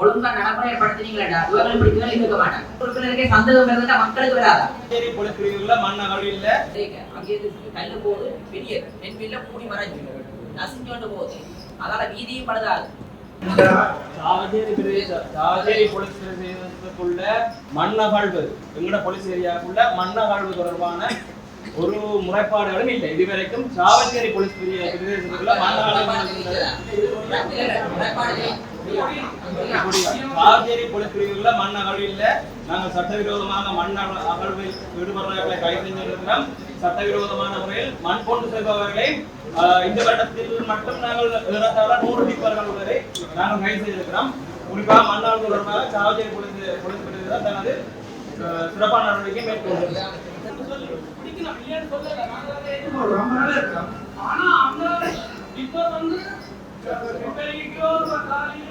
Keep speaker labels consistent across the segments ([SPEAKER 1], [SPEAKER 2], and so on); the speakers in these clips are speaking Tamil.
[SPEAKER 1] ஒழுங்கா நடைமுறைப்படுத்தினீங்களா இவர்கள் இப்படி கேள்வி கேட்க மாட்டாங்க. உறுப்பினருக்கே சந்தேகம் இருந்தா மக்களுக்கு வராதா?
[SPEAKER 2] சரி பிரிவுகளில் மண் அகழியில்
[SPEAKER 1] அங்கே கல்லு போகுது பெரிய நென்பில்ல கூடி மறைஞ்சு. நசிஞ்சு கொண்டு போகுது அதால வீதியும் பழுதாது
[SPEAKER 2] சாவச்சேரி பிரதேச சாவச்சேரி போலீஸ் பிரதேசத்துக்குள்ள மண் அகழ்வு. எங்கட போலீஸ் ஏரியாவுக்குள்ள மண் அகழ்வு தொடர்பான ஒரு முறைப்பாடுகளும் இல்லை. இதுவரைக்கும் சாவச்சேரி போலீஸ் பிரதேசத்துக்குள்ள மண் காவேரி சாவச்சேரி மண் பிரிவுகள்ல மண் அகழ்வில் நாங்கள் சட்டவிரோதமாக மண் அகழ்வில் ஈடுபடுறவர்களை கைது செஞ்சிருக்கிறோம். சட்டவிரோதமான முறையில் மண் கொண்டு செல்பவர்களை ஆஹ், இந்த வருடத்தில் மட்டும் நாங்கள் ஏறத்தாழ நூறு டிப்பர்கள் வரை நாங்கள் கைது செய்திருக்கிறோம். குறிப்பாக மண் அகழ்வு தொடர்பாக காவேரி போலீஸ் போலீஸ் தனது ஆஹ், சிறப்பான நடவடிக்கை மேற்கொண்டிருக்கிறார்
[SPEAKER 3] ஆனா அந்த இப்ப வந்து ரிப்பேரிங்கோ காலையில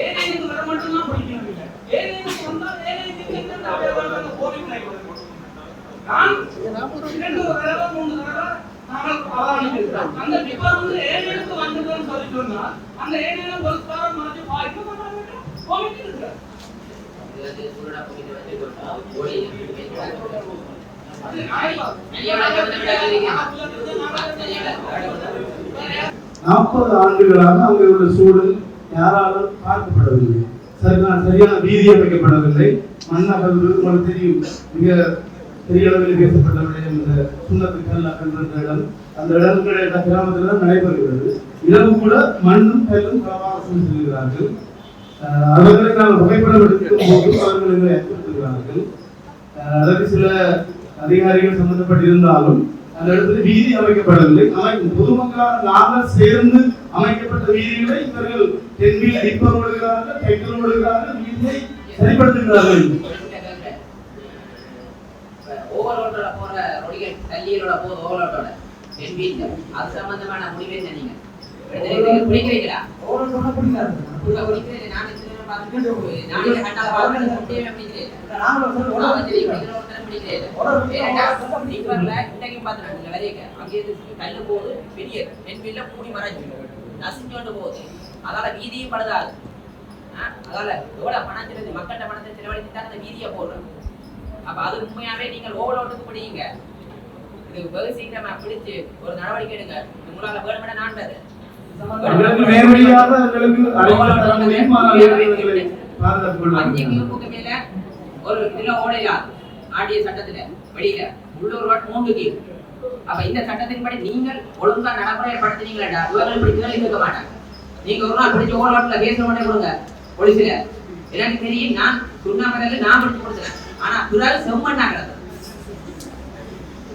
[SPEAKER 3] ஏரியாவுக்கு வர மட்டும் தான் பிடிக்கணும் ஏரியாவுக்கு வந்தா ஏரியாவுக்கு என்னென்ன அவைலபிள் கோவிட் நான் இரண்டு தடவை மூணு தடவை நாங்கள் அவதானிக்கிறோம் அந்த டிப்பர் வந்து வந்ததுன்னு சொல்லி சொன்னா அந்த ஏரியால ஒரு ஸ்டார் மாதிரி கோவிட் இருக்கு அது
[SPEAKER 4] நாற்பது ஆண்டுகளாக அங்கே உள்ள சூழல் யாராலும் பார்க்கப்படவில்லை. சரியான சரியான வீதி அமைக்கப்படவில்லை மண்ணகழ்வு உங்களுக்கு தெரியும் மிக பெரிய அளவில் பேசப்பட்ட விடயம் இந்த சுண்ணத்து கல்லா இடம். அந்த இடம் கிராமத்தில் தான் நடைபெறுகிறது. இரவு கூட மண்ணும் கல்லும் பிரவாசம் செல்கிறார்கள். அவர்களை நாம் புகைப்படம் எடுக்கும் போது அவர்கள் எங்களை அச்சுறுத்துகிறார்கள் அஹ் அதற்கு சில அதிகாரிகள் சம்பந்தப்பட்டிருந்தாலும் அந்த இடத்துல வீதி அமைக்கப்படவில்லை அமைக்கும் பொதுமக்களால் நாங்கள் சேர்ந்து அமைக்கப்பட்ட வீதிகளை இவர்கள் தென்பில் டிப்பர் ஓடுகிறார்கள் டைட்டில் ஓடுகிறார்கள் வீதியை சரிப்படுத்துகிறார்கள்.
[SPEAKER 1] ஓவர்லோட்டோட போற ரொடிகள் தள்ளியலோட போகுது ஓவர்லோட்டோட என்பீங்க அது சம்பந்தமான முடிவு என்ன நீங்க? எடுத்து பிடிக்கிறீங்களா உங்க பிடிக்கிறது நான் அங்கே கல்லு போகுது பெரிய என்பில்ல கூடி மறைஞ்சு நசிஞ்சு கொண்டு போகுது அதால வீதியும் பழுதாது அதால எவ்வளவு பணம் செலுத்தி மக்கள்கிட்ட பணத்தை செலவழித்து தான் அந்த வீதியை போடுறோம் அப்ப அது உண்மையாவே நீங்கள் ஓவலோட்டுக்கு பிடிங்க இது வெகு சீக்கிரமா பிடிச்சு ஒரு நடவடிக்கை எடுங்க உங்களால வேணுமென நான்
[SPEAKER 4] நேரடியாக பாதுகாத்துக்
[SPEAKER 1] ஒரு கிலோ ஆடிய சட்டத்துல வெளியில உள்ளூர் வாட் மூன்று அப்ப இந்த சட்டத்தின்படி நீங்கள் ஒழுங்கா நடைமுறைப்படுத்தினீங்களா இவர்கள் இப்படி கேள்வி கேட்க மாட்டாங்க. நீங்க ஒரு நாள் பிடிச்ச ஓலாட்டில் கேஸ் உடனே கொடுங்க போலீஸ்ல. எனக்கு தெரியும் நான் சுண்ணாமலையில நான் பிடிச்சு கொடுத்தேன் ஆனா பிறகு செம்மண்ணாங்கிறது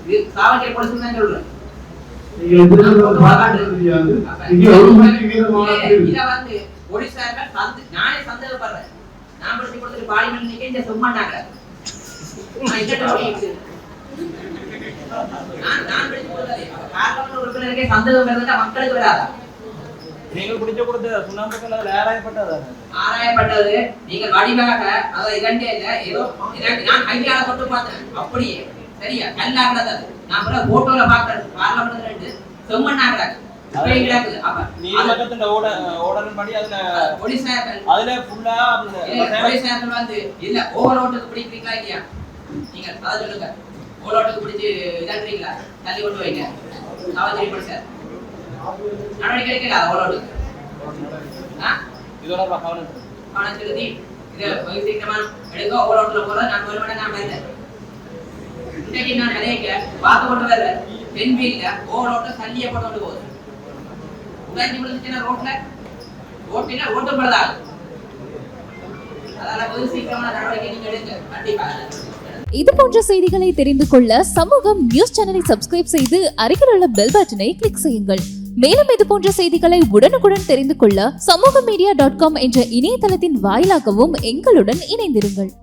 [SPEAKER 1] இது காவல்துறை போலீஸ் தான் சொல்றேன். மக்களுக்கு வராதா?
[SPEAKER 2] நீங்கள் பிடிச்ச கொடுத்த சுண்ணாம்பு கல்லு ஆராயப்பட்டதா?
[SPEAKER 1] ஆராயப்பட்டது. நீங்கள் வடிவாக அதாவது இரண்டே இல்ல ஏதோ நான் கையால தொட்டு பார்த்தேன். அப்படியே. சரியா கல்லாகிறது அது. நான் பிறகு போட்டோல பாக்குறேன் பார்லமெண்ட் ரெண்டு. இல்ல, இல்ல காவல்துறை போலீசார் நடவடிக்கை எடுக்கல ஓவரோட்டுக்கு ஆ?
[SPEAKER 2] இதோட கவனம்
[SPEAKER 1] கவனம் செலுத்தி இதை சீக்கிரமா எடுங்க. ஓவரோட்டுல போற நான் ஒரு மணி நான் வரல இன்னைக்கு நான் நிறைய பார்த்து கொண்டு வரல பெண் வீல்ல ஓவரோட்ட தள்ளிய போட்டு கொண்டு போகுது. உதாரணி விழுந்துச்சுன்னா ரோட்ல ஓட்டினா ஓட்டம் பழுதாது அதனால வெகு சீக்கிரமான நடவடிக்கை நீங்க எடுங்க. கண்டிப்பாக
[SPEAKER 5] இது போன்ற செய்திகளை தெரிந்து கொள்ள சமூகம் நியூஸ் சேனலை சப்ஸ்கிரைப் செய்து அருகில் உள்ள பெல் பட்டனை கிளிக் செய்யுங்கள். மேலும் இது போன்ற செய்திகளை உடனுக்குடன் தெரிந்து கொள்ள சமூக மீடியா டாட் காம் என்ற இணையதளத்தின் வாயிலாகவும் எங்களுடன் இணைந்திருங்கள்.